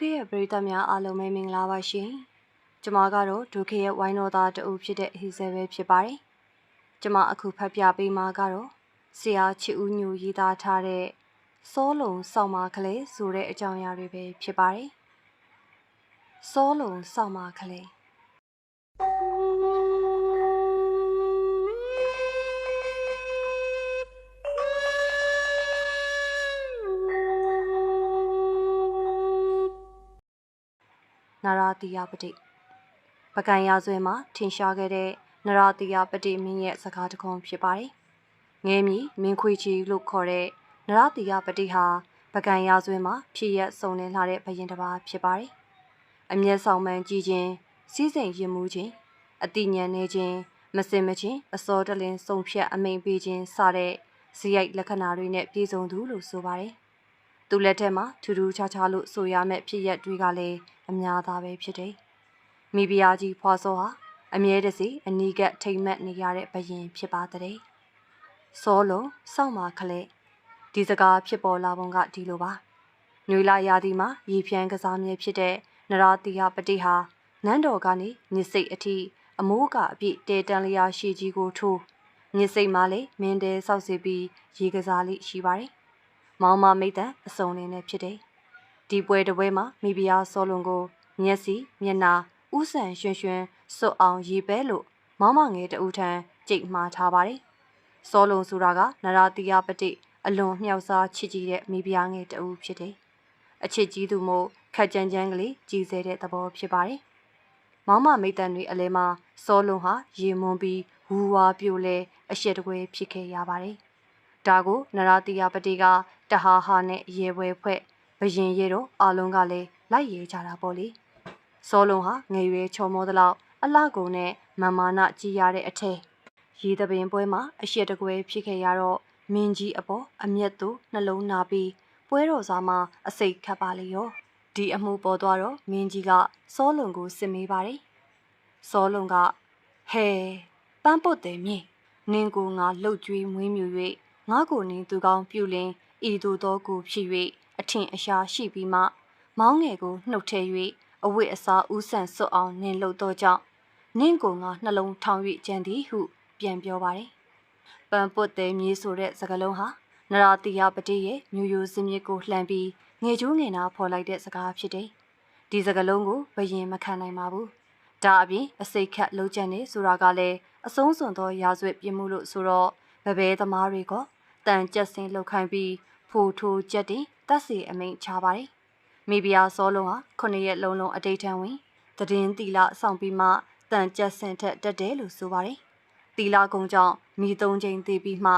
ခေရဲ့ပရိသတ်များအားလုံးပဲမင်္ဂလာပါရှင်။ကျွန်မကတော့ဒုခေရဲ့ဝိုင်းတော်သားတူဖြစ်တဲ့ဟီဆယ်ပဲဖြစ်ပါတယ်။ကျွန်မအခုဖတ်ပြပေးမှာကတော့ဆရာချစ်ဦးညူရေးသားထားတဲ့စောလုံစောင့်မကလေးဆိုတဲ့အကြောင်းအရာတွေပဲဖြစ်ပါတယ်။စောလုံစောင့်မကလေး ရာတိယပတိပကံရာဇွဲမှာထင်ရှားခဲ့တဲ့နရာတိယပတိမင်းရဲ့စကားတခုဖြစ်ပါတယ်။ငဲမီမင်းခွေချီလို့ခေါ်တဲ့နရာတိယပတိဟာပကံရာဇွဲမှာဖြစ်ရက်စုံလင်လာတဲ့ဘရင်တစ်ပါးဖြစ်ပါတယ်။အမျက်ဆောင်မှန်ကြည့်ခြင်းစီးစိမ်ရင်မှုခြင်းအတိညာဉ်နေခြင်းမစင်မချင်းအစောတလင်စုံဖြတ်အမိန်ပေးခြင်းစတဲ့ဇိယိုက်လက္ခဏာတွေနဲ့ပြည့်စုံသူလို့ဆိုပါတယ်။ သူလက်ထက်မှာထူးထူးခြားခြားလို့ဆိုရမယ့်ဖြစ်ရက်တွေကလည်းအများသားပဲဖြစ်တယ်။မိဖုရားကြီးဖွာစောဟာအမြဲတစေအနီးကပ်ထိမ့်မက်နေရတဲ့ဘရင်ဖြစ်ပါတဲ့။စောလုံးစောင့်မာခလဲဒီစကားဖြစ်ပေါ်လာပုံကဒီလိုပါ။နွေလာရာသီမှာရေဖြန်းကစားမြဲဖြစ်တဲ့နရာတိယပတိဟာနန်းတော်ကနေညစ်စိတ်အထိအမိုးကအပြည့်တဲတန်လျာရှိကြီးကိုထိုးညစ်စိတ်မှလည်းမင်းတဲဆောက်စီပြီးရေကစားလေးရှိပါတယ်။ မောင်မမိတ်တန်အစုံလင်းနဲ့ဖြစ်တယ်။ဒီပွဲတစ်ပွဲမှာမိဖုရားစောလွန်ကိုမျက်စိမျက်နာဥဆန်ရွှင်ရွှင်စွတ်အောင်ရေပဲလို့မောင်မငယ်တူထန်ကြိတ်မှားထားပါတယ်။စောလွန်ဆိုတာကနရာတိယပတိအလွန်မြောက်စားချစ်ကြည်တဲ့မိဖုရားငယ်တူဖြစ်တယ်။အချစ်ကြီးသူမို့ခက်ကြမ်းကြမ်းကလေးကြီးစေတဲ့သဘောဖြစ်ပါတယ်။မောင်မမိတ်တန်တွေအလဲမှာစောလွန်ဟာရေမွန်ပြီးဝူဝါပြိုလဲအရှိတကွဲဖြစ်ခဲ့ရပါတယ်။ ဒါကိုနရာတိယပတိကတဟာဟာနဲ့ရေပွဲဖွဲ့ဘရင်ရေတော့အလုံးကလည်းလိုက်ရဲကြတာပေါ့လေစောလုံးဟာငယ်ရွယ်ချော်မောသလောက်အလှကုန်နဲ့မန်မာနကြီးရတဲ့အထက်ရေသပင်ပွဲမှာအရှိတကွဲဖြစ်ခဲ့ရတော့မင်းကြီးအပေါ်အမျက်သူနှလုံးနာပြီးပွဲတော်စားမှာအစိတ်ခတ်ပါလေရောဒီအမှုပေါ်သွားတော့မင်းကြီးကစောလုံကိုစစ်မေးပါတယ်စောလုံကဟဲပန်းပုတ်တယ်မြင့်နင်းကိုငါလှုပ်ကြွေးမွေးမြူ၍ ငါကိုနင်းသူကောင်းပြုလင်ဤသူသောကိုဖြစ်၍အထင်အရှားရှိပြီးမှမောင်းငယ်ကိုနှုတ်ထဲ၍အဝိအစားဦးဆန်စွတ်အောင်နင်းလှုပ်သောကြောင့်နင့်ကိုငါနှလုံးထောင်၍ကြံသည်ဟု ပြန်ပြောပါတယ်။ပန်ပွတ်တဲ့မြေဆိုတဲ့စကားလုံးဟာနရာတိယပတိရဲ့မျိုးရိုးစင်မြစ်ကိုလှမ်းပြီးငေကျိုးငင်နာဖော်လိုက်တဲ့စကားဖြစ်တယ်။ဒီစကားလုံးကိုဘယင်မခံနိုင်ပါဘူး။ဒါအပြင်အစိတ်ခတ်လုံးချန်နေဆိုတာကလည်းအဆုံးစွန်သောရာဇဝတ်ပြမှုလို့ဆိုတော့ဗဘဲသမားတွေက တန်ကြက်စင်လှုပ်ခိုင်းပြီးဖိုထိုးကြက်တင်တက်စီအမိန်ချပါတယ်။မိဖုရားစောလုံးဟာခုနှစ်ရက်လုံးလုံးအတိတ်ထံဝင်တည်င်းတီလာဆောင်ပြီးမှတန်ကြက်စင်ထက်တက်တယ်လို့ဆိုပါတယ်။တီလာကုံကြောင့်မိသုံးချိန်တည်ပြီးမှ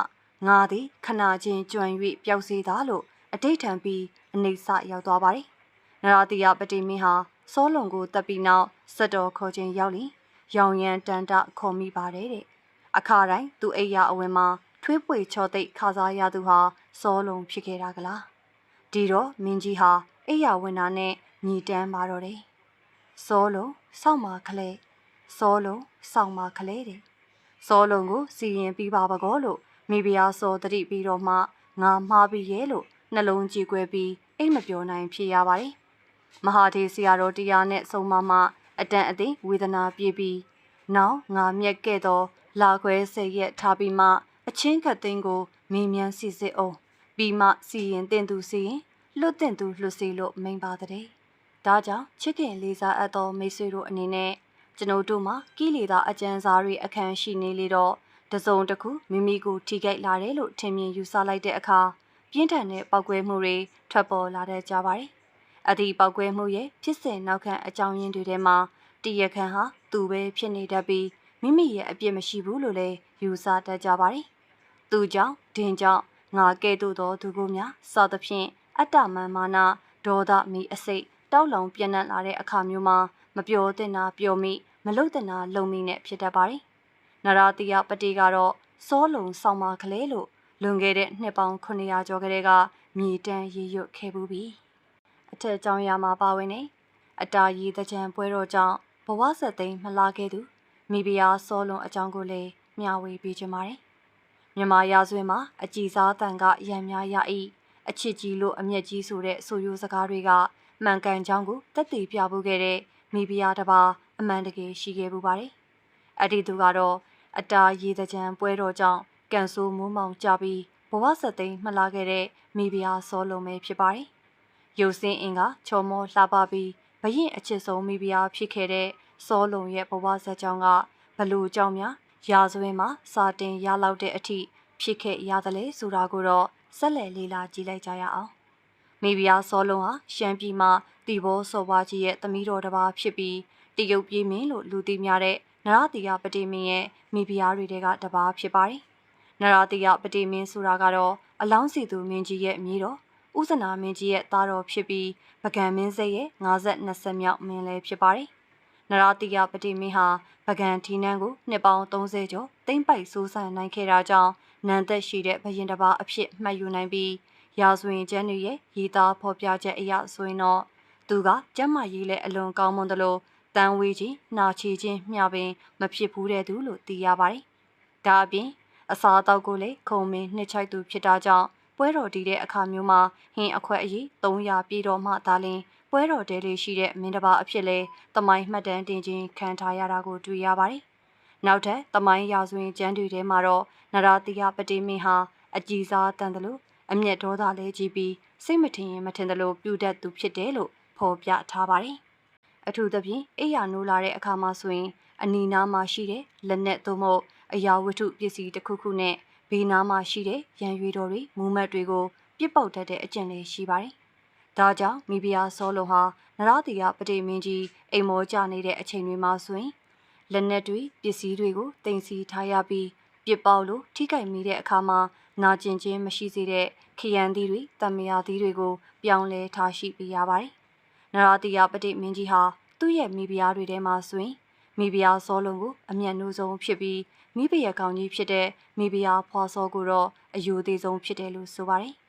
ငါသည်ခနာချင်းကြွံ၍ပျောက်စေသားလို့အတိတ်ထံပြီးအနေဆရောက်သွားပါတယ်။နရာတိယပတိမင်းဟာစောလုံကိုတပ်ပြီးနောက်စက်တော်ခေါ်ခြင်းရောက်လင်ရောင်ရန်တန်တခေါ်မိပါတယ်တဲ့။အခါတိုင်းသူအိယာအဝင်မှာ ထွေးပွေချောသိခါစားရသူဟာစောလုံဖြစ်ခဲ့တာကလား။ဒီတော့မင်းကြီးဟာအိယာဝင်တာနဲ့ညီတန်းပါတော့တယ်။စောလုံစောင့်မာခလဲစောလုံစောင့်မာခလဲတဲ့။စောလုံကိုစီရင်ပြီးပါပကောလို့မိဖုရားစောတတိပြီးတော့မှငါမှားပြီးရဲ့လို့နှလုံးကြည်ကွဲပြီးအိတ်မပြောနိုင်ဖြစ်ရပါတယ်။မဟာဒေဆရာတော်တရားနဲ့ဆုံးမမအတန်အသိဝေဒနာပြေးပြီးနောက်ငါမြက်ကဲ့သော လာခွဲစိတ်ရက်ထားပြီးမှ အချင်းခတ်သိန်းကိုမင်းမြန်စီစစ်အောင်ပြီးမှစီရင်တင်သူစီရင်လွတ်တင်သူလွတ်စီလို့မိန်ပါတဲ့။ဒါကြောင့်ချစ်ခင်လေးစားအပ်သောမိတ်ဆွေတို့အနေနဲ့ကျွန်ုပ်တို့မှာကိလေသာအကျဉ်းစားတွေအခန်းရှိနေလေတော့တစုံတစ်ခုမိမိကိုထိခိုက်လာတယ်လို့ထင်မြင်ယူဆလိုက်တဲ့အခါပြင်းထန်တဲ့ပောက်ကွဲမှုတွေထွက်ပေါ်လာတဲ့ကြပါတယ်။အဒီပောက်ကွဲမှုရဲ့ဖြစ်စဉ်နောက်ခံအကြောင်းရင်းတွေထဲမှာတရခန်ဟာသူပဲဖြစ်နေတတ်ပြီးမိမိရဲ့အပြစ်မရှိဘူးလို့လည်းယူဆတတ်ကြပါတယ်။ သူကြောင့်ဒင်ကြောင့်ငါကဲ့သို့သောသူကိုများစသဖြင့်အတ္တမန်မာနာဒေါသမီအစိတ်တောက်လုံပြန့်နှံ့လာတဲ့အခါမျိုးမှာမပြောတင်တာပြောမိမလုပ်တင်တာလုံမိနဲ့ဖြစ်တတ်ပါတယ်။နရာတိယပတိကတော့စောလုံဆောင်ပါကလေးလို့လွန်ခဲ့တဲ့နှစ်ပေါင်း900ကျော်ကလေးကမြေတန်းရေရွတ်ခဲ့ပူပြီ။အထက်ကြောင်ရမှာပါဝင်နေအတာရီတကြံပွဲတော်ကြောင့်ဘဝဆက်သိမ်းမလာခဲ့သူမိဖုရားစောလွန်အကြောင်းကိုလည်းမျှဝေပေးကြပါမယ်။ မြန်မာရာဇဝင်မှာအကြည်စားတန်ကရံများရ၏အချစ်ကြီးလို့အမျက်ကြီးဆိုတဲ့ဆိုရိုးစကားတွေကမှန်ကန်ကြောင်းကိုတက်တည်ပြဖို့ခဲ့တဲ့မိဖုရားတစ်ပါးအမှန်တကယ်ရှိခဲ့ပူပါတယ်။အဲ့ဒီသူကတော့အတာရေတကြံပွဲတော်ကြောင့်ကန်ဆိုးမိုးမောင်ကြပြီးဘဝဆက်သိမ်းမှလာခဲ့တဲ့မိဖုရားစောလုံးပဲဖြစ်ပါတယ်။ရုပ်စင်းအင်ကချော်မောလှပပြီးဘရင်အချစ်ဆုံးမိဖုရားဖြစ်ခဲ့တဲ့စောလုံးရဲ့ဘဝဆက်ကြောင်းကဘလို့ကြောင့်များ ရာဇဝင်မှာစာတင်ရလောက်တဲ့အထိဖြစ်ခဲ့ရတယ်လေဆိုတာကိုတော့ဆက်လက်လေးလာကြည့်လိုက်ကြရအောင်မိဖုရားစောလုံးဟာရှမ်းပြည်မှာတီဘောစော်ဘွားကြီးရဲ့သမီးတော်တစ်ပါးဖြစ်ပြီးတရုတ်ပြည်မင်းလို့လူသိများတဲ့နရတိယပတိမင်းရဲ့မိဖုရားတွေကတပါးဖြစ်ပါတယ်နရတိယပတိမင်းဆိုတာကတော့အလောင်းစီသူမင်းကြီးရဲ့အမည်တော်ဥဇနာမင်းကြီးရဲ့သားတော်ဖြစ်ပြီးပကံမင်းစိတ်ရဲ့52ဆက်မြောက်မင်းလည်းဖြစ်ပါတယ် နရတိယပတိမင်းဟာပကံထီနန်းကိုနှစ်ပေါင်း30ကျော်တိမ့်ပိုက်စိုးဆိုင်နိုင်ခဲ့တာကြောင့်နန်းသက်ရှိတဲ့ဘရင်တစ်ပါးအဖြစ်မှတ်ယူနိုင်ပြီးရာဇဝင်ကျမ်းတွေရဲ့ရည်သားဖော်ပြချက်အရဆိုရင်တော့သူကကျမ်းမာရေးလည်းအလွန်ကောင်းမွန်သလိုတန်ဝေးကြီးနှာချီခြင်းမျှပင်မဖြစ်ဘူးတဲ့သူလို့သိရပါတယ်။ဒါအပြင်အစာအသောက်ကိုလည်းခုံမင်းနှစ်ချိုက်သူဖြစ်တာကြောင့်ပွဲတော်တီးတဲ့အခါမျိုးမှာဟင်းအခွက်အရေး300ပြည်တော်မှသာလျှင် ပွဲတော်တဲလေးရှိတဲ့မင်းတစ်ပါးအဖြစ်လဲတမိုင်းမှတ်တမ်းတင်ခြင်းခံထားရတာကိုတွေ့ရပါတယ်။နောက်ထပ်တမိုင်းရာဇဝင်ကျမ်းတွေထဲမှာတော့နရာတိယပတိမင်းဟာအကြည်စားတန်တယ်လို့အမျက်ဒေါသလဲကြီးပြီးစိတ်မထင်ရင်မထင်တယ်လို့ပြုတတ်သူဖြစ်တယ်လို့ဖော်ပြထားပါတယ်။အထူးသဖြင့်အိယာနိုးလာတဲ့အခါမှာဆိုရင်အနီနာမှာရှိတဲ့လက်နက်သို့မဟုတ်အရာဝတ္ထုပစ္စည်းတစ်ခုခုနဲ့ဘေးနားမှာရှိတဲ့ရန်ရွေတော်တွေမူမတ်တွေကိုပြစ်ပုတ်တတ်တဲ့အကျင့်လေးရှိပါတယ်။ ဒါကြောင့်မိဖုရားစောလုံးဟာနရတိယပတိမင်းကြီးအိမ်မောကြနေတဲ့အချိန်တွေမှာဆိုရင်လက်နက်တွေပစ္စည်းတွေကိုတင်စီထားရပြီးပြစ်ပေါက်လို့ထိခိုက်မိတဲ့အခါမှာနာကျင်ခြင်းမရှိစေတဲ့ခရမ်းသီးတွေတံမယာသီးတွေကို ပြောင်းလဲထားရှိပေးရပါတယ်။နရတိယပတိမင်းကြီးဟာသူ့ရဲ့မိဖုရားတွေထဲမှာဆိုရင်မိဖုရားစောလုံးကိုအမျက်နှိုးဆုံးဖြစ်ပြီးမိဖုရားကောင်ကြီးဖြစ်တဲ့မိဖုရားဖွာစောကိုတော့အယိုသေးဆုံးဖြစ်တယ်လို့ဆိုပါတယ်။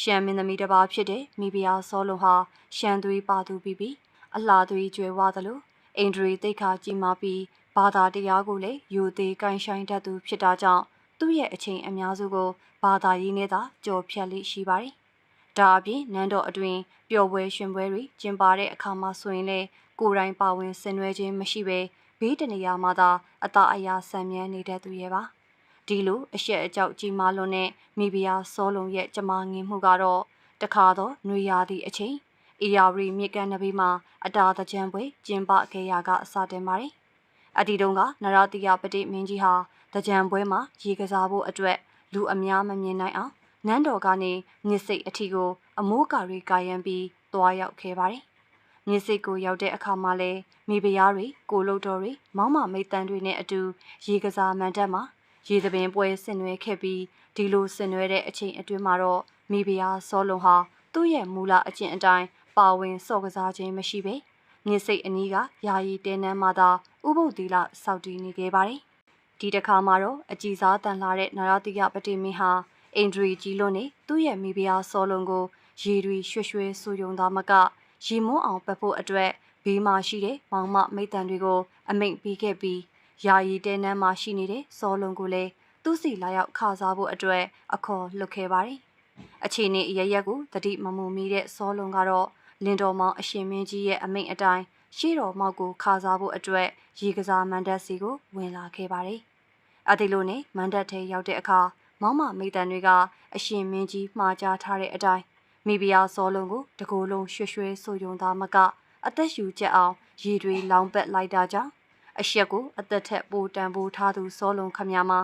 ရှမ်းမင်းသမီးတစ်ပါးဖြစ်တဲ့မိဖုရားစောလုံးဟာရှမ်းသွေးပါသူပြီးပြီးအလှသွေးကျွဲဝသလိုအိန္ဒြေတိတ်ခါကြီးမားပြီးဘာသာတရားကိုလည်းယူသေးကိုင်းဆိုင်တတ်သူဖြစ်တာကြောင့်သူ့ရဲ့အချိန်အများစုကိုဘာသာရေးနဲ့သာကြော်ဖြတ်လိရှိပါတယ်။ဒါအပြင်နန်းတော်အတွင်းပျော်ပွဲရှင်ပွဲတွေကျင်းပတဲ့အခါမှာဆိုရင်လည်းကိုယ်တိုင်ပါဝင်ဆင်နွှဲခြင်းမရှိဘဲဘေးတနေရာမှာသာအသာအယာဆံမြန်းနေတဲ့သူရဲ့ပါ ဒီလိုအရှက်အကြောက်ကြီးမားလွန်းတဲ့မိဖုရားစောလုံးရဲ့ကြမာငင်မှုကတော့တခါတော့နှွေရသည့်အချိန်အီယာရီမြေကန်နဘေးမှာအတာတကြံပွဲကျင်းပခဲ့ရာကအစတင်ပါတယ်အဒီတုန်းကနရတိယပတိမင်းကြီးဟာတကြံပွဲမှာရေကစားဖို့အတွက်လူအများမမြင်နိုင်အောင်နန်းတော်ကနေမြစ်စိတ်အထီကို အမိုးကာရီကာယံပြီးသွားရောက်ခဲ့ပါတယ်။မြစ်စိတ်ကိုရောက်တဲ့အခါမှာလဲမိဖုရားတွေကိုလုတ်တော်တွေမောင်းမမိတ်တန်းတွေနဲ့အတူရေကစားမန်တက်မှာ ရေသပင်ပွဲဆင်နွှဲခဲ့ပြီးဒီလိုဆင်နွှဲတဲ့အချိန်အတွင်းမှာတော့မိဖုရားစောလုံဟာသူ့ရဲ့မူလအကျင့်အတိုင်းပါဝင်စော့ကစားခြင်းမရှိပဲမြစ်စိတ်အနီးကယာယီတဲနန်းမှာသာဥပုပ်သီလစောက်တည်နေခဲ့ပါတယ်။ဒီတစ်ခါမှာတော့အကြည်စားတန်လာတဲ့နရတိယပတိမင်းဟာအင်ဒရီကြီးလွန်းနေသူ့ရဲ့မိဖုရားစောလုံကိုရေတွေရွှွှွှဲဆူယုံသားမကရေမွန်းအောင်ပတ်ဖို့အတွက်ဘေးမှာရှိတဲ့မောင်မမိတ်တန်တွေကိုအမိန့်ပေးခဲ့ပြီး ယာယီတဲနန်းမှာရှိနေတဲ့စောလုံးကိုလည်းသူ့စီလာရောက်ခါစားဖို့အတွက်အခေါ်လွတ်ခဲ့ပါတယ်။အခြေအနေအရရက်ကိုတတိမမူမီတဲ့စောလုံးကတော့လင်တော်မောင်အရှင်မင်းကြီးရဲ့အမိန့်အတိုင်းရှေ့တော်မောက်ကိုခါစားဖို့အတွက်ရေကစားမန်တပ်စီကိုဝင်လာခဲ့ပါတယ်။အဒီလိုနဲ့မန်တပ်ထဲရောက်တဲ့အခါမောင်မမိတန်တွေကအရှင်မင်းကြီးမှားကြားထားတဲ့အတိုင်းမိဖုရားစောလုံးကိုတကိုယ်လုံးရွှွှွဲဆိုယုံသားမကအသက်ရှူချက်အောင်ရည်တွေလောင်ပက်လိုက်တာကြောင့် အရှက်ကိုအသက်ထက်ပိုတန်ဖိုးထားသူစောလုံးခမများမှာ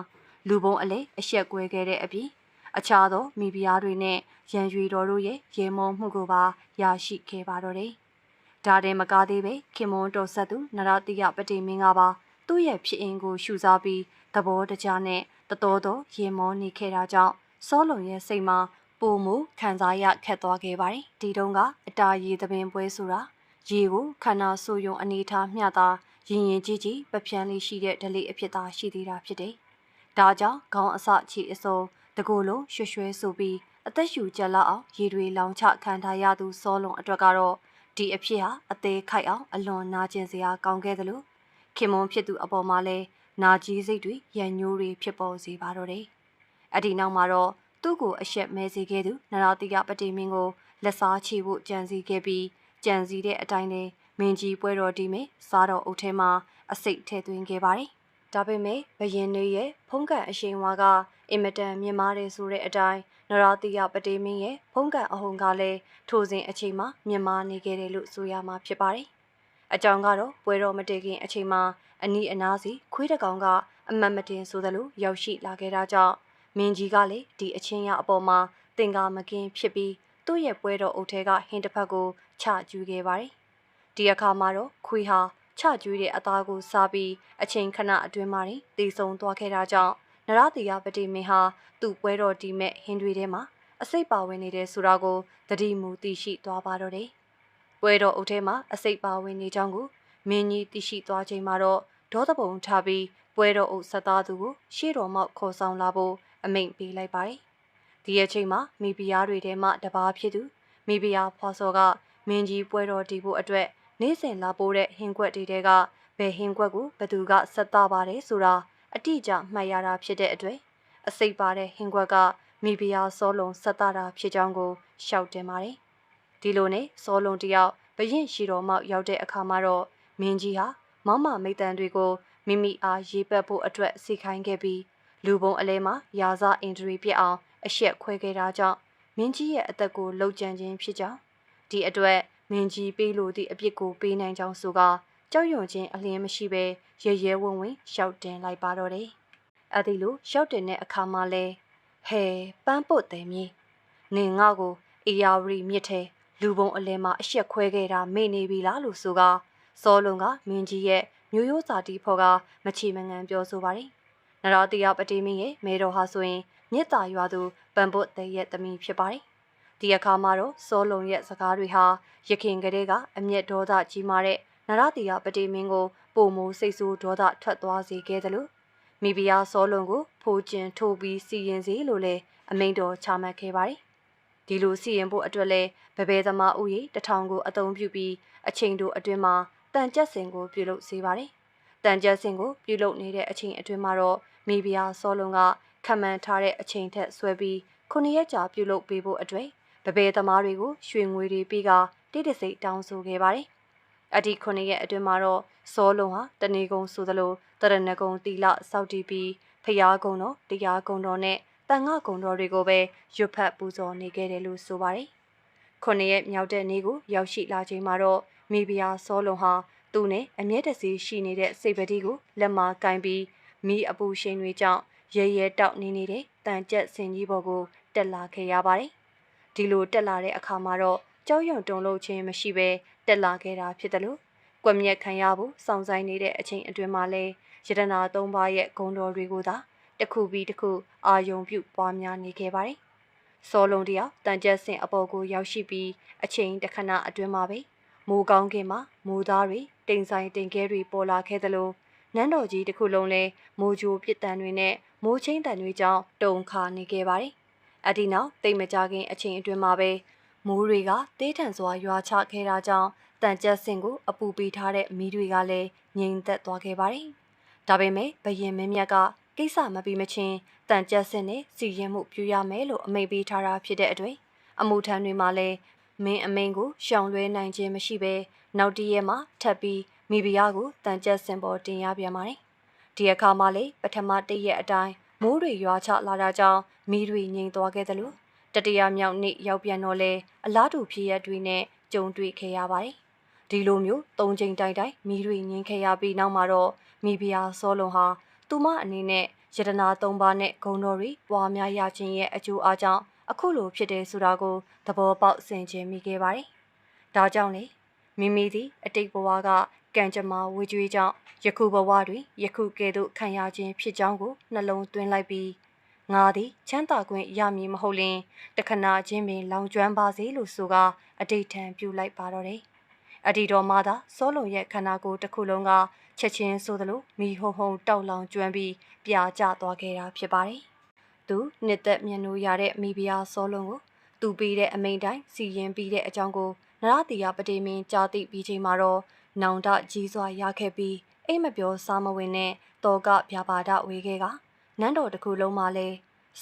လူပုံအလဲအရှက်ကွဲခဲ့တဲ့အပြင်အခြားသောမိဖုရားတွေနဲ့ရန်ရွေတော်တို့ရဲ့ရေမုံမှုကိုပါရရှိခဲ့ပါတော့တယ်။ဒါတင်မကားသေးပဲခင်မွန်တော်ဆက်သူနရတိယပတိမင်းကပါသူ့ရဲ့ဖြစ်အင်ကိုရှုစားပြီးသဘောတကြနဲ့တတော်တော်ရေမောနေခဲ့တာကြောင့်စောလုံရဲ့စိတ်မှာပုံမူခံစားရခက်သွားခဲ့ပါတယ်။ဒီတုန်းကအတာရည်သပင်ပွဲဆိုတာရေကိုခန္ဓာဆိုယုံအနေထားမျှသာ ရင်ရင်ကြီးကြီးပပြန်းလေးရှိတဲ့ဒလိအဖြစ်သာရှိသေးတာဖြစ်တယ်။ဒါကြောင့်ခေါင်းအစချီအစုံတကိုယ်လုံးရွှွှဲဆိုပြီးအသက်ရှူကြလောက်အောင်ရေတွေလောင်ချခံထားရသူစောလုံးအတွက်ကတော့ဒီအဖြစ်ဟာအသေးခိုက်အောင်အလွန်နာကျင်စရာကောင်းခဲ့သလိုခင်မွန်ဖြစ်သူအပေါ်မှာလဲနာကြီးစိတ်တွေရန်ညိုးတွေဖြစ်ပေါ်စေပါတော့တယ်။အဒီနောက်မှာတော့သူ့ကိုအရှက်မဲစေခဲ့သူနရာတိကပတိမင်းကိုလက်စားချီဖို့ကြံစည်ခဲ့ပြီးကြံစည်တဲ့အတိုင်းလဲ မင်းကြီးပွဲတော်ဒီမင်းစားတော်အုပ်ထဲမှာအစိတ်ထဲသွင်းခဲ့ပါတယ်။ဒါပေမဲ့ဘယင်တွေရဲ့ဖုံးကန်အရှိန်ဝါကအင်မတန်မြင့်မားတယ်ဆိုတဲ့အတိုင်းနရတိယပတေမင်းရဲ့ဖုံးကန်အဟုန်ကလည်းထိုစဉ်အချိန်မှာမြင့်မားနေခဲ့တယ်လို့ဆိုရမှာဖြစ်ပါတယ်။အကြောင်းကတော့ပွဲတော်မတည်ခင်အချိန်မှာအနီးအနားစီခွေးတကောင်ကအမတ်မတင်ဆိုသလိုရောက်ရှိလာခဲ့တာကြောင့်မင်းကြီးကလည်းဒီအချင်းရအပေါ်မှာတင်ကာမကင်းဖြစ်ပြီးသူ့ရဲ့ပွဲတော်အုပ်ထဲကဟင်းတစ်ဖက်ကိုချကျူးခဲ့ပါတယ်။ ဒီအခါမှာတော့ခွေးဟာချကျူးတဲ့အသားကိုစားပြီးအချိန်ခဏအတွင်းမှာတည်ဆုံသွားခဲ့တာကြောင့်နရတိယပတိမင်းဟာသူ့ပွဲတော်တီမဲ့ဟင်းတွေထဲမှာအစိတ်ပါဝင်နေတဲ့ဆိုတာကိုတတိမူသိရှိသွားပါတော့တယ်။ပွဲတော်အုပ်ထဲမှာအစိတ်ပါဝင်နေကြောင်းကိုမင်းကြီးသိရှိသွားချိန်မှာတော့ဒေါသပုံထားပြီးပွဲတော်အုပ်ဆက်သားသူကိုရှေ့တော်မှခေါ်ဆောင်လာဖို့အမိန့်ပေးလိုက်ပါတယ်။ဒီအချိန်မှာမိဖုရားတွေထဲမှတပါးဖြစ်သူမိဖုရားဖွာစောကမင်းကြီးပွဲတော်တည်ဖို့အတွက် နေ့စဉ်လာပိုးတဲ့ဟင်းကွက်တွေတဲကဘယ်ဟင်းကွက်ကိုဘသူကဆက်သားပါတယ်ဆိုတာအတိအကျမှတ်ရတာဖြစ်တဲ့အတွက်အစိတ်ပါတဲ့ဟင်းကွက်ကမိဖုရားစောလုံးဆက်သားတာဖြစ်ကြောင်းကိုရှောက်တင်ပါတယ်။ဒီလိုနဲ့စောလုံးတယောက်ဘရင်ရှိတော်မှရောက်တဲ့အခါမှာတော့မင်းကြီးဟာမောင်မမိတ်တန်တွေကိုမိမိအားရေးပတ်ဖို့အတွက်စီခိုင်းခဲ့ပြီးလူပုံအလဲမှာရာဇအင်ဒရီပြစ်အောင်အရှက်ခွဲခဲ့တာကြောင့်မင်းကြီးရဲ့အသက်ကိုလှုပ်ကြံခြင်းဖြစ်ကြောင်းဒီအတွက် မင်းကြီးပေးလို့သည့်အပြစ်ကိုပေးနိုင်ကြောင်းဆိုကကြောက်ရွံ့ခြင်းအလင်းမရှိဘဲရဲရဲဝံ့ဝံ့ရှောက်တင်လိုက်ပါတော့တယ်။အဲဒီလိုရှောက်တင်တဲ့အခါမှာလဲဟဲပန်းပုတ်တယ်မြေနင်ငါ့ကိုအေယာဝရီမြစ်ထဲလူပုံအလဲမှာအရှက်ခွဲခဲ့တာမေ့နေပြီလားလို့ဆိုကစောလုံးကမင်းကြီးရဲ့မျိုးရိုးစာတီဖော်ကမချီမငန်ပြောဆိုပါတယ်။နရတိယပတိမင်းရဲ့မေတော်ဟာဆိုရင်မြစ်တာရွာသူပန်ပုတ်တဲ့ရဲ့သမီးဖြစ်ပါတယ်။ ဒီအခါမှာတော့စောလုံးရဲ့စကားတွေဟာရခင်ကလေးကအမျက်ဒေါသကြီးမားတဲ့နရတိယပတိမင်းကိုပုံမူစိတ်ဆိုးဒေါသထွက်သွားစေခဲ့တယ်လို့မိဖုရားစောလုံးကိုဖိုးကျင်ထိုးပြီးစီရင်စီလို့လည်းအမိန်တော်ချမှတ်ခဲ့ပါတယ်။ဒီလိုစီရင်ဖို့အတွက်လဲဗဘဲသမားဦးရီတထောင်ကိုအသုံးပြုပြီးအချိန်တို့အတွင်းမှာတန်ကြက်စင်ကိုပြုလုပ်စေပါတယ်။တန်ကြက်စင်ကိုပြုလုပ်နေတဲ့အချိန်အတွင်းမှာတော့မိဖုရားစောလုံးကခံမှန်ထားတဲ့အချိန်ထက်ဆွဲပြီးခုနှစ်ရက်ကြာပြုလုပ်ပေးဖို့အတွက် ဗဘဲသမားတွေကိုရွှေငွေတွေပေးကတိတစိတ်တောင်းဆိုခဲ့ပါတယ်။အဒီခုနှစ်ရက်အတွင်းမှာတော့စောလုံးဟာတနေကုံဆိုသလိုတရဏဂုံတီလစောက်တီးပြီးဖျားကုံတော်တရားကုံတော်နဲ့တန်ငါကုံတော်တွေကိုပဲရွတ်ဖတ်ပူဇော်နေခဲ့တယ်လို့ဆိုပါတယ်။ခုနှစ်ရက်မြောက်တဲ့နေ့ကိုရောက်ရှိလာချိန်မှာတော့မိဖုရားစောလုံးဟာသူနဲ့အမျက်တစီရှိနေတဲ့စိတ်ပတိကိုလက်မကင်ပြီးမိအပူရှိန်တွေကြောင့်ရဲရဲတောက်နေနေတဲ့တန်ကြက်စင်ကြီးဘော်ကိုတက်လာခဲ့ရပါတယ်။ ဒီလိုတက်လာတဲ့အခါမှာတော့ကြောက်ရွံ့တုန်လှုပ်ခြင်းမရှိဘဲတက်လာခဲ့တာဖြစ်တယ်လို့ကွက်မြက်ခံရဖို့စောင့်ဆိုင်နေတဲ့အချိန်အတွင်းမှာလဲရတနာသုံးပါးရဲ့ဂုံတော်တွေကိုသာတစ်ခုပြီးတစ်ခုအာယုံပြုပွားများနေခဲ့ပါတယ်။စောလုံးတယောက်တန်ကြက်စင်အပေါ်ကိုရောက်ရှိပြီးအချိန်တခဏအတွင်းမှာပဲမိုးကောင်းကင်မှာမိုးသားတွေတိမ်ဆိုင်တင်ခဲတွေပေါ်လာခဲ့သလိုနန်းတော်ကြီးတစ်ခုလုံးလဲမိုးကြိုးပစ်တန်တွေနဲ့မိုးချင်းတန်တွေကြောင့်တုန်ခါနေခဲ့ပါတယ်။ အဒီနောက်တိတ်မကြခင်အချိန်အတွင်းမှာပဲမိုးတွေကတေးထန်စွာရွာချခဲ့တာကြောင့်တန်ကြက်စင်ကိုအပူပေးထားတဲ့မီးတွေကလည်းငြိမ်သက်သွားခဲ့ပါတယ်။ဒါပေမဲ့ဘရင်မင်းမြတ်ကကိစ္စမပြီးမချင်းတန်ကြက်စင်နဲ့စီရင်မှုပြုရမယ်လို့အမိန့်ပေးထားတာဖြစ်တဲ့အတွက်အမှုထမ်းတွေမှာလည်းမင်းအမိန်ကိုရှောင်လွဲနိုင်ခြင်းမရှိဘဲနောက်တည့်ရက်မှာထပ်ပြီးမိဖုရားကိုတန်ကြက်စင်ပေါ်တင်ရပြန်ပါတယ်။ဒီအခါမှလေပထမတည့်ရက်အတိုင်း မိုးတွေရွာချလာတာကြောင့်မိတွေငြိမ်သွားခဲ့သလိုတတရာမြောက်နေ့ရောက်ပြန်တော့လဲအလားတူဖြစ်ရတွေနဲ့ကြုံတွေ့ခဲ့ရပါတယ်။ဒီလိုမျိုးသုံးချိန်တိုင်းတိုင်းမိတွေငြိမ်ခဲ့ရပြီးနောက်မှာတော့မိဖုရားစောလုံးဟာသူမအနေနဲ့ယတနာ၃ပါးနဲ့ဂုံတော်ရီပွားများရခြင်းရဲ့အကျိုးအားကြောင့်အခုလိုဖြစ်တယ်ဆိုတာကိုသဘောပေါက်ဆင်ခြင်မိခဲ့ပါတယ်။ဒါကြောင့်လေမိမိသည်အတိတ်ဘဝက ကံကြမ္မာဝေကြွေးကြောင့်ယခုဘဝတွင်ယခုကဲ့သို့ခံရခြင်းဖြစ်ကြောင်းကိုနှလုံးသွင်းလိုက်ပြီးငါသည်ချမ်းသာခွင့်ရမည်မဟုတ်လျင်တခဏချင်းပင်လောင်ကျွမ်းပါစေလို့ဆိုကအတိတ်ထံပြုလိုက်ပါတော့တယ်။အဒီတော်မှသာစောလုံရဲ့ခန္ဓာကိုယ်တစ်ခုလုံးကချက်ချင်းဆိုသလိုမိဟုံဟုံတောက်လောင်ကျွမ်းပြီးပြာကျသွားခဲ့တာဖြစ်ပါတယ်။သူနှစ်သက်မျက်နှာရတဲ့မိဖုရားစောလုံကိုသူပေးတဲ့အမိန်တိုင်းစီရင်ပြီးတဲ့အကြောင်းကိုနရတိယပတိမင်းကြားသိပြီးချိန်မှာတော့ နောင်တကြီးစွာရခဲ့ပြီးအိမ်မပြောစားမဝင်နဲ့တောကဗျာပါဒဝေခဲ့ကနန်းတော်တစ်ခုလုံးမှာလဲ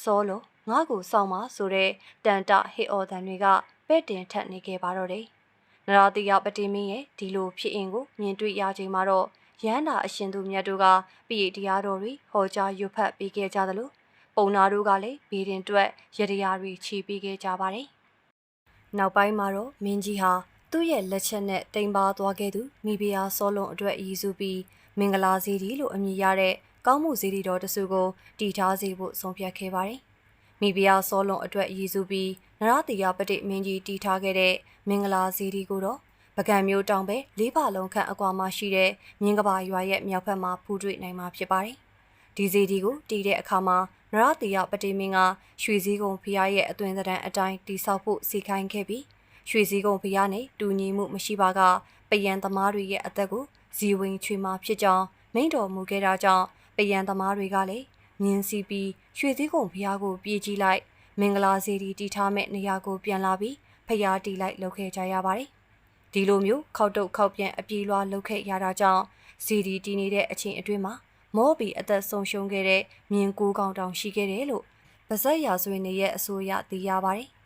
စောလို့ငါ့ကိုစောင့်ပါဆိုတဲ့တန်တဟစ်အော်တန်တွေကပဲ့တင်ထက်နေခဲ့ပါတော့တယ်။နနရာတိယပတိမင်းရဲ့ဒီလိုဖြစ်အင်ကိုမြင်တွေ့ရချိန်မှာတော့ရဟန္တာအရှင်သူမြတ်တို့ကပြည်တရားတော်တွေဟောကြားရွတ်ဖတ်ပေးခဲ့ကြသလိုပုံနာတို့ကလည်းဘေးရင်တွက်ရတရားတွေခြေပေးခဲ့ကြပါတယ်။နောက်ပိုင်းမှာတော့မင်းကြီးဟာ သူ့ရဲ့လက်ချက်နဲ့တိမ်ပါသွားခဲ့သူမိဖုရားစောလွန်အတွက်အည်စုပြီးမင်္ဂလာစီဒီလို့အမည်ရတဲ့ကောင်းမှုစီဒီတော်တစုကိုတည်ထားစေဖို့ဆုံးဖြတ်ခဲ့ပါတယ်။မိဖုရားစောလွန်အတွက်အည်စုပြီးနရတိယပတိမင်းကြီးတည်ထားခဲ့တဲ့မင်္ဂလာစီဒီကိုတော့ပကံမျိုးတောင်ပဲလေးပါလုံးခန့်အကွာမှာရှိတဲ့မြင်းကပါရွာရဲ့မြောက်ဘက်မှာဖူးတွေ့နိုင်မှာဖြစ်ပါတယ်။ဒီစီဒီကိုတည်တဲ့အခါမှာနရတိယပတိမင်းကရွှေစည်းကုံဖျားရဲ့အသွင်သဏ္ဍာန်အတိုင်းတိဆောက်ဖို့စီခိုင်းခဲ့ပြီး ရွှေစည်းကုံဖျားနဲ့တူညီမှုမရှိပါကပယံသမားတွေရဲ့အသက်ကိုဇီဝင်ချွေမှာဖြစ်ကြောင်းမိန့်တော်မူခဲ့တာကြောင့်ပယံသမားတွေကလည်းမြင်းစီပြီးရွှေစည်းကုံဖျားကိုပြေးကြည့်လိုက်မင်္ဂလာစီဒီတီထားမဲ့နေရာကိုပြန်လာပြီးဖျားတီလိုက်လုပ်ခဲ့ကြရပါတယ်။ဒီလိုမျိုးခောက်တုတ်ခောက်ပြန်အပြေးလွှားလုပ်ခဲ့ရတာကြောင့်စီဒီတီနေတဲ့အချိန်အတွင်းမှာမောဘီအသက်ဆုံးရှုံးခဲ့တဲ့မြင်းကိုကောင်တောင်ရှိခဲ့တယ်လို့ဗဇက်ရာဇဝင်ရဲ့အဆိုအရသိရပါတယ်။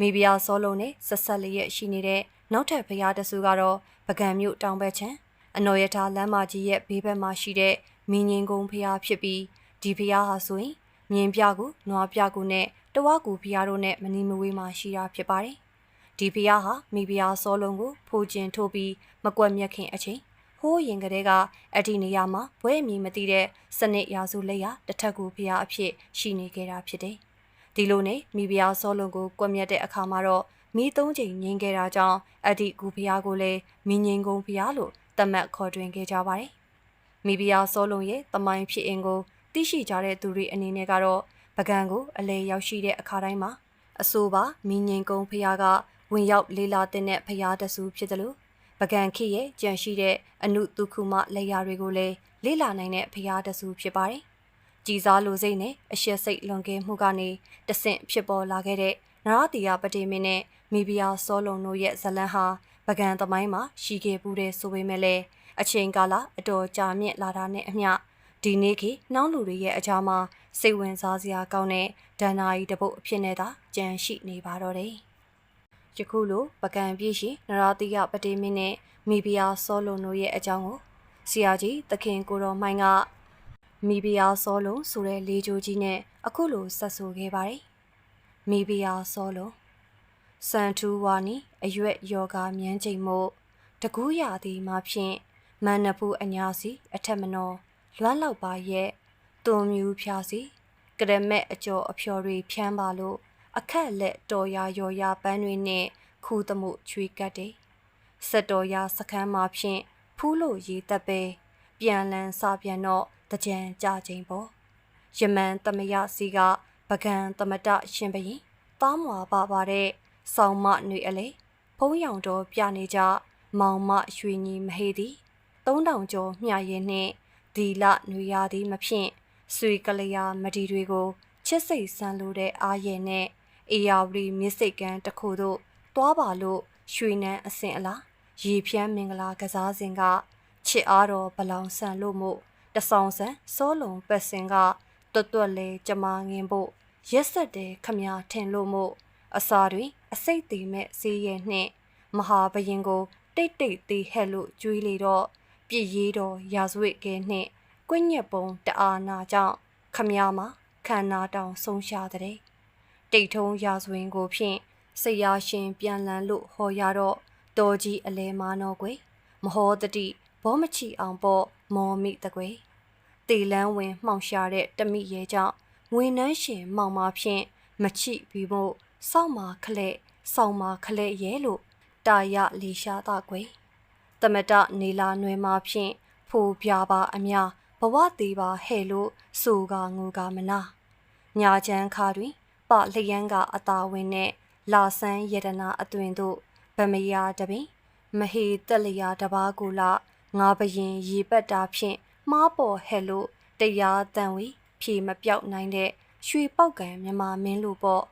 မိဖုရားစောလုံးနဲ့ဆက်ဆက်လျက်ရှိနေတဲ့နောက်ထပ်ဖရားတဆူကတော့ပကံမြို့တောင်ဘက်ချမ်းအနော်ရထားလမ်းမကြီးရဲ့ဘေးဘက်မှာရှိတဲ့မင်းငင်ကုန်းဖရားဖြစ်ပြီးဒီဖရားဟာဆိုရင်မြင်းပြကူနွားပြကူနဲ့တဝကူဖရားတို့နဲ့မနီမဝေးမှာရှိတာဖြစ်ပါတယ်။ဒီဖရားဟာမိဖရားစောလုံးကိုဖိုးကျင်ထိုးပြီးမကွက်မြက်ခင်အချိန်ဟိုးရင်ကလေးကအဒီနေရာမှာဘွဲအမီမသိတဲ့စနစ်ရာစုလက်ရတစ်ထက်ကူဖျားအဖြစ်ရှိနေခဲ့တာဖြစ်တယ်။ ဒီလိုနဲ့မိဖုရားစောလုံးကိုကွက်မြက်တဲ့အခါမှာတော့မိသုံးချိန်ငင်းခဲ့တာကြောင့်အဒီကူဖျားကိုလည်းမိငင်းကုန်းဖျားလို့သတ်မှတ်ခေါ်တွင်ခဲ့ကြပါတယ်။မိဖုရားစောလုံးရဲ့တမိုင်းဖြစ်အင်ကိုသိရှိကြတဲ့သူတွေအနေနဲ့ကတော့ပကံကိုအလဲရောက်ရှိတဲ့အခါတိုင်းမှာအဆိုပါမိငင်းကုန်းဖျားကဝင်ရောက်လေးလာတဲ့ဖျားတဆူဖြစ်တယ်လို့ပကံခိရဲ့ကြံရှိတဲ့အနုတုခုမလက်ရာတွေကိုလည်းလေ့လာနိုင်တဲ့ဖျားတဆူဖြစ်ပါတယ်။ ကြည်စားလိုစိတ်နဲ့အရှက်စိတ်လွန်ကဲမှုကနေတဆင့်ဖြစ်ပေါ်လာခဲ့တဲ့နရတီယာပတိမင်းနဲ့မိဖုရားစောလုံတို့ရဲ့ဇလန်းဟာပကံသမိုင်းမှာရှိခဲ့ပူးတဲ့ဆိုပေမဲ့လည်းအချိန်ကာလအတော်ကြာမြင့်လာတာနဲ့အမျှဒီနေ့ခေနှောင်းလူတွေရဲ့အကြားမှာစိတ်ဝင်စားစရာကောင်းတဲ့ဒဏ္ဍာရီတပုတ်အဖြစ်နဲ့သာကြံရှိနေပါတော့တယ်။ယခုလိုပကံပြည့်ရှိနရာတိယပတိမင်းနဲ့မိဖုရားစောလုံတို့ရဲ့အကြောင်းကိုဆရာကြီးသခင်ကိုတော်မိုင်းက မိဖုရားစောလုံဆိုတဲ့လေးကြိုးကြီးနဲ့အခုလိုဆက်ဆိုခဲ့ပါတယ်။မိဖုရားစောလုံစံထူဝါနီအရွက်ယောဂမြန်းချိန်မို့တကူးရသည်မှာဖြင့်မန္နဖူအညာစီအထက်မနောလွမ်းလောက်ပါရဲ့သွန်မြူဖြာစီကရမက်အကျော်အဖျော်တွေဖြန်းပါလို့အခက်လက်တော်ရရော်ရပန်းတွေနဲ့ခူသမှုချွေကတ်တယ်စက်တော်ရစခန်းမှာဖြင့်ဖူးလို့ရေးတက်ပဲပြန်လန်းစပြန်တော့ တကြံကြာချိန်ပေါ်ယမန်တမယစီကပကံတမတရှင်ဘရင်တားမွာပါပါတဲ့ဆောင်မနွေအလေဖုံးရောင်တော်ပြနေကြမောင်မရွှေညီမဟေသည်3000ကျော်မျှရည်နှင့်ဒီလနွေရာသည်မဖြင့်ဆွေကလျာမဒီတွေကိုချစ်စိတ်ဆန်းလိုတဲ့အာရည်နဲ့အေယာဝတီမြစ်စိတ်ကမ်းတစ်ခုတို့သွားပါလို့ရွှေနန်းအစင်အလားရေဖြန်းမင်္ဂလာကစားစဉ်ကချစ်အားတော်ဘလောင်ဆန်လို့မို့ တဆောင်ဆန်စောလုံပတ်စင်ကတွတ်တွတ်လေကြမာငင်ဖို့ရက်ဆက်တယ်ခမထင်လို့မို့အစာတွင်အစိတ်တည်မဲ့စီးရဲ့နှင့်မဟာဘရင်ကို တိတ်တိတ်သေးဟဲ့လို့ကြွေးလေတော့ပြည့်ရေးတော်ရာဇဝိကဲနှင့်ကွညက်ပုံတအားနာကြောင့်ခမမှာခန္ဓာတောင်ဆုံးရှားတဲ့တိတ်ထုံးရာဇဝင်ကိုဖြင့်ဆရာရှင်ပြန်လန်းလို့ဟောရတော့တော်ကြီးအလဲမာနောကွယ်မဟောတတိ ဘောမချီအောင်ပေါ့မောမိတကွယ်တေလန်းဝင်မှောင်ရှာတဲ့တမိရဲကြောင့်ငွေနှန်းရှင်မောင်မာဖြင့်မချိပြီးမို့စောက်မာခလက်စောက်မာခလက်ရဲလို့တာရလီရှာတာကွယ်တမတနေလာနွယ်မာဖြင့်ဖိုးပြပါအများဘဝသေးပါဟဲ့လို့ဆိုကငိုကမနာညာချမ်းခါတွင်ပလျန်းကအတာဝင်နဲ့လာဆန်းယတနာအသွင်တို့ဗမယာတပင်မဟေတက်လျာတပါးကိုလာ ငါဘရင်ရေပတ်တာဖြင့်မှားပေါ်ဟဲ့လို့တရားတန်ဝီဖြေမပြောက်နိုင်တဲ့ရွှေပေါက်ကံမြမမင်းလို့ပေါ့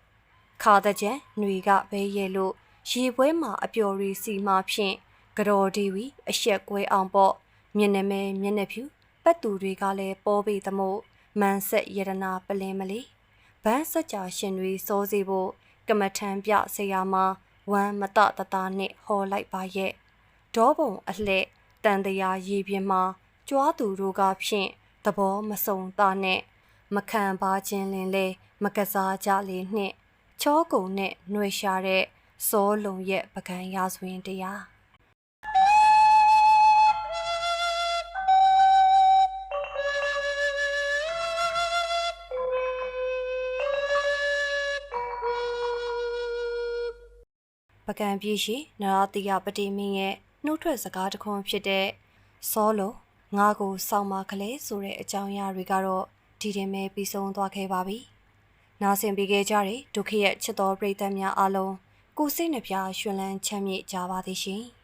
ခါတဲ့ကျန်ຫນွေကဘဲရဲလို့ရေပွဲမှာအပျော်ရီစီမာဖြင့်ကတော်ဒီဝီအရှက်ကွဲအောင်ပေါ့မျက်နှမဲမျက်နှဖြူပတ်သူတွေကလည်းပေါ်ပေသမို့မန်ဆက်ယရနာပလင်းမလီဗန်းစကြရှင်တွေစိုးစီဖို့ကမထံပြဆရာမဝဝမ်းမတတတာနှင့်ဟောလိုက်ပါရဲ့ဒေါပုံအလှဲ့ တန်တရာရည်ပြင်းမှာကြွားသူတို့ကဖြင့်သဘောမစုံတာနှင့်မခံပါခြင်းလင်လေမကစားကြလေနှင့်ချောကုံနဲ့ຫນွေရှာတဲ့စောလုံရဲ့ပကံရာဇဝင်တရားပကံပြည့်ရှိနရတိယပတိမင်းရဲ့ နှုတ်ထွက်စကားတစ်ခွန်းဖြစ်တဲ့စောလိုငါကိုစောင့်မကလေးဆိုတဲ့အကြောင်းအရာတွေကတော့ဒီတင်ပဲပြီးဆုံးသွားခဲ့ပါပြီ။နားဆင်ပေးခဲ့ကြတဲ့ဒုက္ခရဲ့ချစ်တော်ပရိသတ်များအားလုံးကိုစိတ်နှပြရွှင်လန်းချမ်းမြေ့ကြပါသည်ရှင်။